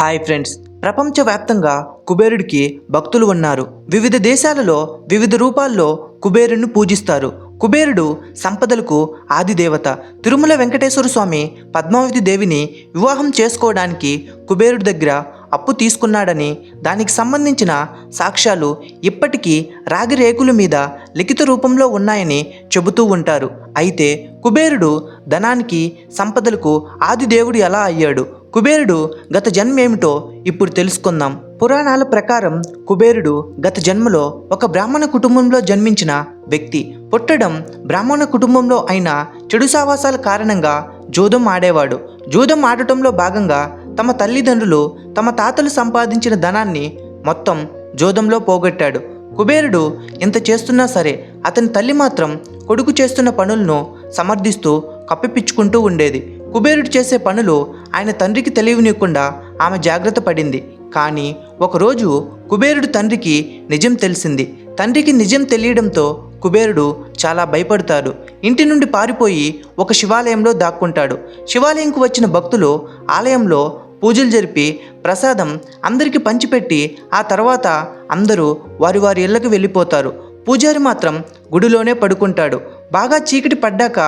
Hi friends. ప్రపంచవ్యాప్తంగా కుబేరుడికి భక్తులు ఉన్నారు. వివిధ దేశాలలో వివిధ రూపాల్లో కుబేరుడిని పూజిస్తారు. కుబేరుడు సంపదలకు ఆది దేవత తిరుమల వెంకటేశ్వర స్వామి పద్మావతి దేవిని వివాహం చేసుకోవడానికి కుబేరుడి దగ్గర అప్పు తీసుకున్నాడని దానికి సంబంధించిన సాక్ష్యాలు ఇప్పటికీ రాగి రేకుల మీద లిఖిత రూపంలో ఉన్నాయని చెబుతూ ఉంటారు. అయితే కుబేరుడు ధనానికి సంపదలకు ఆది దేవుడు ఎలా అయ్యాడు? కుబేరుడు గత జన్మేమిటో ఇప్పుడు తెలుసుకుందాం. పురాణాల ప్రకారం కుబేరుడు గత జన్మలో ఒక బ్రాహ్మణ కుటుంబంలో జన్మించిన వ్యక్తి. పుట్టడం బ్రాహ్మణ కుటుంబంలో అయిన చెడు సావాసాల కారణంగా జూదం ఆడేవాడు. జూదం ఆడటంలో భాగంగా తమ తల్లిదండ్రులు తమ తాతలు సంపాదించిన ధనాన్ని మొత్తం జూదంలో పోగొట్టాడు. కుబేరుడు ఇంత చేస్తున్నా సరే అతని తల్లి మాత్రం కొడుకు చేస్తున్న పనులను సమర్థిస్తూ కప్పిపించుకుంటూ ఉండేది. కుబేరుడు చేసే పనులు ఆయన తండ్రికి తెలియనివ్వకుండా ఆమె జాగ్రత్త పడింది. కానీ ఒకరోజు కుబేరుడు తండ్రికి నిజం తెలిసింది. తండ్రికి నిజం తెలియడంతో కుబేరుడు చాలా భయపడతాడు. ఇంటి నుండి పారిపోయి ఒక శివాలయంలో దాక్కుంటాడు. శివాలయంకు వచ్చిన భక్తులు ఆలయంలో పూజలు జరిపి ప్రసాదం అందరికీ పంచిపెట్టి ఆ తర్వాత అందరూ వారి వారి ఇళ్ళకు వెళ్ళిపోతారు. పూజారి మాత్రం గుడిలోనే పడుకుంటాడు. బాగా చీకటి పడ్డాక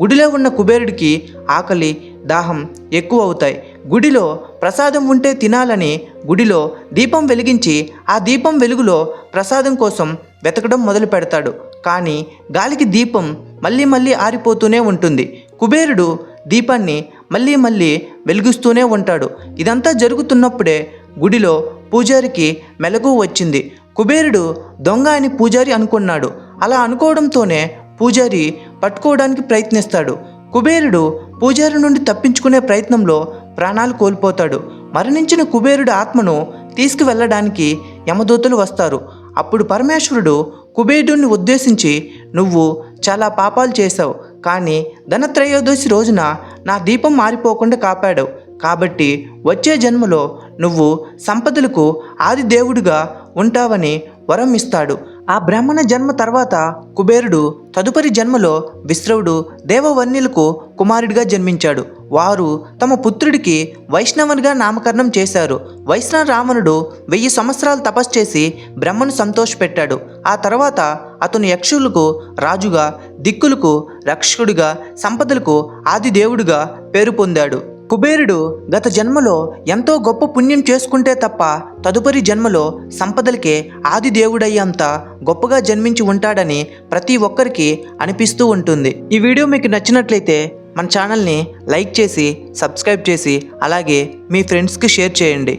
గుడిలో ఉన్న కుబేరుడికి ఆకలి దాహం ఎక్కువ అవుతాయి గుడిలో ప్రసాదం ఉంటే తినాలని గుడిలో దీపం వెలిగించి ఆ దీపం వెలుగులో ప్రసాదం కోసం వెతకడం మొదలు పెడతాడు. కానీ గాలికి దీపం మళ్ళీ మళ్ళీ ఆరిపోతూనే ఉంటుంది. కుబేరుడు దీపాన్ని మళ్ళీ మళ్ళీ వెలిగిస్తూనే ఉంటాడు. ఇదంతా జరుగుతున్నప్పుడే గుడిలో పూజారికి మెలకువ వచ్చింది. కుబేరుడు దొంగ అని పూజారి అనుకున్నాడు. అలా అనుకోవడంతోనే పూజారి పట్టుకోవడానికి ప్రయత్నిస్తాడు. కుబేరుడు పూజారి నుండి తప్పించుకునే ప్రయత్నంలో ప్రాణాలు కోల్పోతాడు. మరణించిన కుబేరుడి ఆత్మను తీసుకువెళ్ళడానికి యమదూతలు వస్తారు. అప్పుడు పరమేశ్వరుడు కుబేరుడిని ఉద్దేశించి నువ్వు చాలా పాపాలు చేశావు కానీ ధనత్రయోదశి రోజున నా దీపం మారిపోకుండా కాపాడావు. కాబట్టి వచ్చే జన్మలో నువ్వు సంపదలకు ఆది దేవుడిగా ఉంటావని వరం ఇస్తాడు. ఆ బ్రాహ్మణ జన్మ తర్వాత కుబేరుడు తదుపరి జన్మలో విశ్రవుడు దేవవన్యులకు కుమారుడిగా జన్మించాడు. వారు తమ పుత్రుడికి వైష్ణవునిగా నామకరణం చేశారు. వైష్ణవ రావణుడు వెయ్యి సంవత్సరాలు తపస్సు చేసి బ్రహ్మను సంతోషపెట్టాడు. ఆ తర్వాత అతను యక్షులకు రాజుగా దిక్కులకు రక్షకుడిగా సంపదలకు ఆదిదేవుడిగా పేరు పొందాడు. కుబేరుడు గత జన్మలో ఎంతో గొప్ప పుణ్యం చేసుకుంటే తప్ప తదుపరి జన్మలో సంపదలకే ఆది దేవుడయ్యంత గొప్పగా జన్మించి ఉంటాడని ప్రతి ఒక్కరికి అనిపిస్తూ ఉంటుంది. ఈ వీడియో మీకు నచ్చినట్లయితే మన ఛానల్ని లైక్ చేసి సబ్స్క్రైబ్ చేసి అలాగే మీ ఫ్రెండ్స్కి షేర్ చేయండి.